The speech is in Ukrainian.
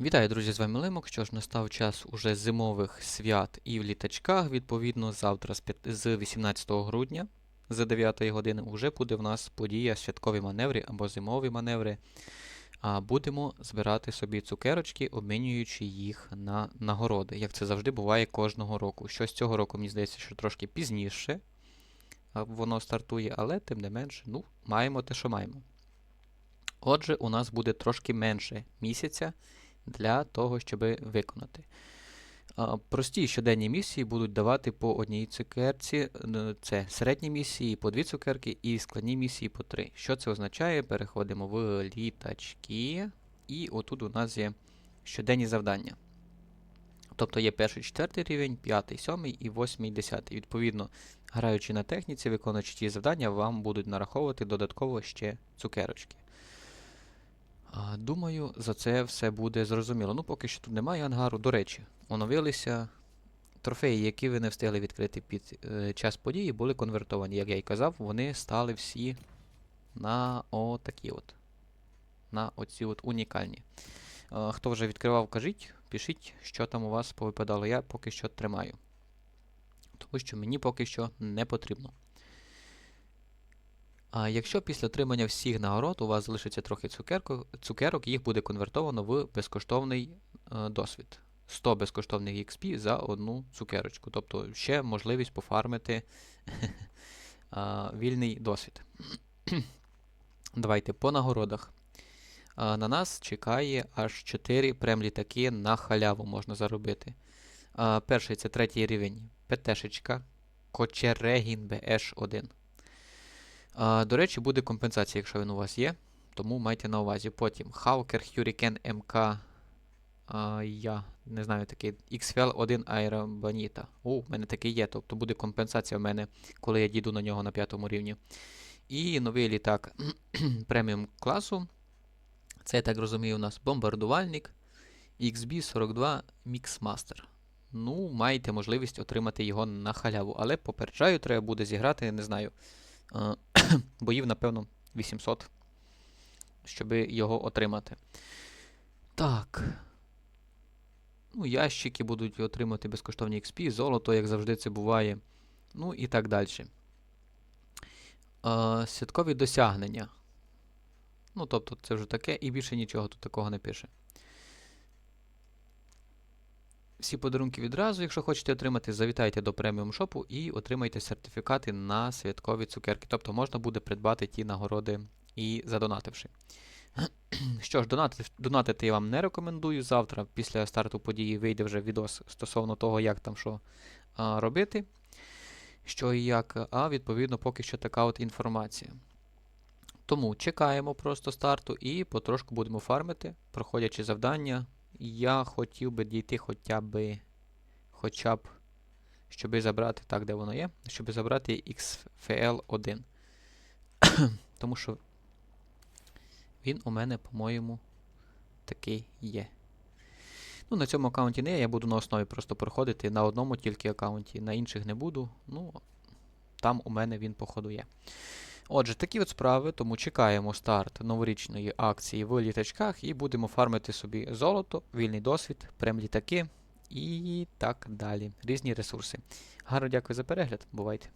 Вітаю, друзі, з вами Лимок. Що ж, настав час уже зимових свят і в літачках. Відповідно, завтра з 18 грудня з 9 години вже буде в нас подія святкові маневри або зимові маневри. А будемо збирати собі цукерочки, обмінюючи їх на нагороди, як це завжди буває кожного року. Щось цього року, мені здається, що трошки пізніше воно стартує, але тим не менше, ну, маємо те, що маємо. Отже, у нас буде трошки менше місяця для того, щоб виконати. Прості щоденні місії будуть давати по одній цукерці. Це середні місії по дві цукерки і складні місії по три. Що це означає? Переходимо в літачки, і отут у нас є щоденні завдання. Тобто є перший, четвертий рівень, п'ятий, сьомий і восьмий, десятий. Відповідно, граючи на техніці, виконуючи ті завдання, вам будуть нараховувати додатково ще цукерочки. Думаю, за це все буде зрозуміло. Ну, поки що тут немає ангару. До речі, оновилися трофеї, які ви не встигли відкрити під е, час події, були конвертовані. Як я й казав, вони стали всі на отакі от. На оці от унікальні. Е, хто вже відкривав, кажіть, пишіть, що там у вас повипадало. Я поки що тримаю. Тому що мені поки що не потрібно. А якщо після отримання всіх нагород у вас залишиться трохи цукерок, їх буде конвертовано в безкоштовний е, досвід. 100 безкоштовних XP за одну цукерочку. Тобто ще можливість пофармити вільний досвід. Давайте по нагородах. На нас чекає аж 4 прем-літаки на халяву можна заробити. Перший це третій рівень ПТшечка Кочерегін BH1. До речі, буде компенсація, якщо він у вас є. Тому майте на увазі. Потім Hawker Hurricane. А, я не знаю такий. XFL 1 Aero Bonita. О, у мене такий є. Тобто буде компенсація в мене, коли я дійду на нього на п'ятому рівні. І новий літак преміум класу. Це, я так розумію, у нас бомбардувальник XB42 Mixmaster. Ну, маєте можливість отримати його на халяву. Але попереджаю, треба буде зіграти, не знаю. Е, боїв, напевно, 800, щоб його отримати. Так. Ну, ящики будуть отримати безкоштовні XP, золото, як завжди це буває. Ну і так далі. Е, святкові досягнення. Ну, тобто, це вже таке, і більше нічого тут такого не пише. Всі подарунки відразу, якщо хочете отримати, завітайте до преміум шопу і отримайте сертифікати на святкові цукерки. Тобто можна буде придбати ті нагороди і задонативши. Що ж, донатити, донатити я вам не рекомендую. Завтра, після старту події, вийде вже відос стосовно того, як там що а, робити, що і як, а відповідно поки що така от інформація. Тому чекаємо просто старту і потрошку будемо фармити, проходячи завдання. Я хотів би дійти хоча б, хоча б, щоб забрати, так, де воно є, щоб забрати XFL1. Тому що він у мене, по-моєму, такий є. Ну, на цьому аккаунті не я буду на основі просто проходити на одному тільки аккаунті, на інших не буду. Ну, там у мене він, походу, є. Отже, такі от справи, тому чекаємо старт новорічної акції в літачках і будемо фармити собі золото, вільний досвід, прям літаки і так далі. Різні ресурси. Гарно дякую за перегляд. Бувайте!